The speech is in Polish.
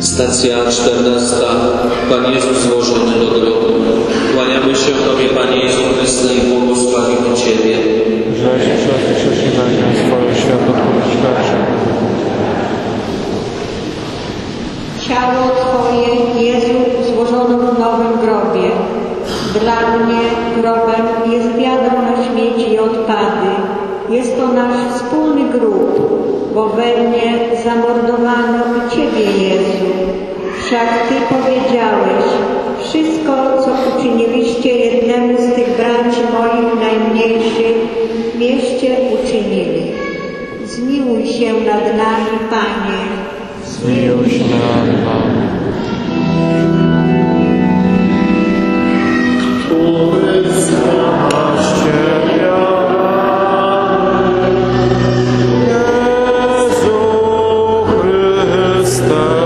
Stacja 14. Pan Jezus złożony do grobu. Kłaniamy się Tobie, Panie Jezu Chryste, i błogosławimy Ciebie. Żeś przez przesilenie swoje świat odkupić nasze. Ciało Twoje, Jezu, złożono w nowym grobie. Dla mnie grobem jest wiadro na śmieci i odpady. Jest to nasz wspólny grób, bo we mnie zamordowano i Ciebie, Jezu. Wszak Ty powiedziałeś, wszystko, co uczyniliście jednemu z tych braci moich najmniejszych, mieście uczynili. Zmiłuj się nad nami, Panie. Zmiłuj się nad nami. Jezu Chryste.